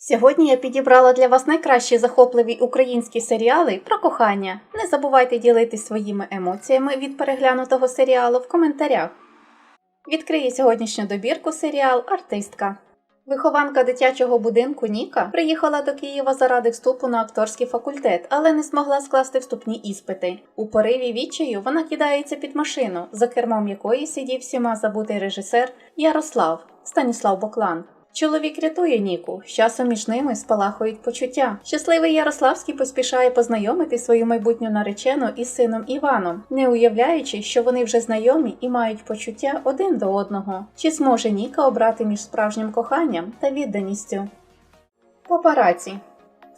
Сьогодні я підібрала для вас найкращі захопливі українські серіали про кохання. Не забувайте ділитись своїми емоціями від переглянутого серіалу в коментарях. Відкриє сьогоднішню добірку серіал Артистка. Вихованка дитячого будинку Ніка приїхала до Києва заради вступу на акторський факультет, але не змогла скласти вступні іспити. У пориві відчаю вона кидається під машину, за кермом якої сидів всіма забутий режисер Ярослав Станіслав Боклан. Чоловік рятує Ніку, з часом між ними спалахують почуття. Щасливий Ярославський поспішає познайомити свою майбутню наречену із сином Іваном, не уявляючи, що вони вже знайомі і мають почуття один до одного. Чи зможе Ніка обрати між справжнім коханням та відданістю? Папараці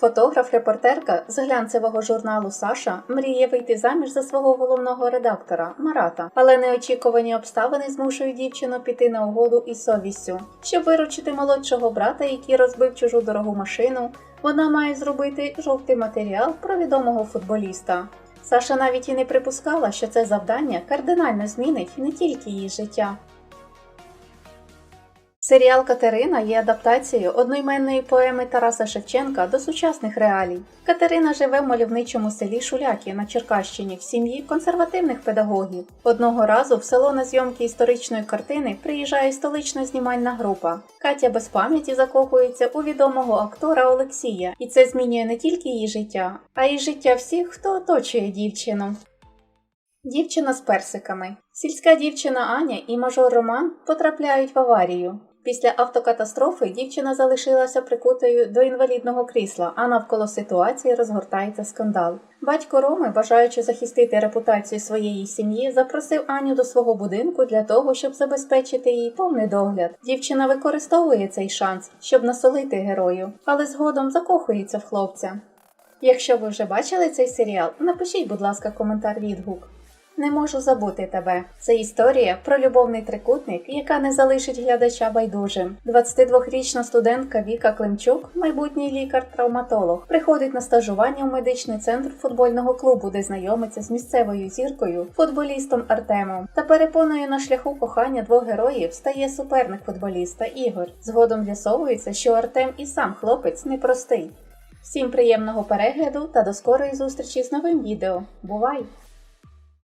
Фотограф-репортерка з глянцевого журналу Саша мріє вийти заміж за свого головного редактора Марата, але неочікувані обставини змушують дівчину піти на угоду із совістю. Щоб виручити молодшого брата, який розбив чужу дорогу машину, вона має зробити жовтий матеріал про відомого футболіста. Саша навіть і не припускала, що це завдання кардинально змінить не тільки її життя. Серіал Катерина є адаптацією одноіменної поеми Тараса Шевченка до сучасних реалій. Катерина живе в мальовничому селі Шуляки на Черкащині в сім'ї консервативних педагогів. Одного разу в село на зйомки історичної картини приїжджає столична знімальна група. Катя без пам'яті закохується у відомого актора Олексія, і це змінює не тільки її життя, а й життя всіх, хто оточує дівчину. Дівчина з персиками. Сільська дівчина Аня і мажор Роман потрапляють в аварію. Після автокатастрофи дівчина залишилася прикутою до інвалідного крісла, а навколо ситуації розгортається скандал. Батько Роми, бажаючи захистити репутацію своєї сім'ї, запросив Аню до свого будинку для того, щоб забезпечити їй повний догляд. Дівчина використовує цей шанс, щоб насолити герою, але згодом закохується в хлопця. Якщо ви вже бачили цей серіал, напишіть, будь ласка, коментар відгук. Не можу забути тебе. Це історія про любовний трикутник, яка не залишить глядача байдужим. 22-річна студентка Віка Климчук, майбутній лікар-травматолог, приходить на стажування в медичний центр футбольного клубу, де знайомиться з місцевою зіркою, футболістом Артемом. Та перепоною на шляху кохання двох героїв стає суперник футболіста Ігор. Згодом з'ясовується, що Артем і сам хлопець непростий. Всім приємного перегляду та до скорої зустрічі з новим відео. Бувай!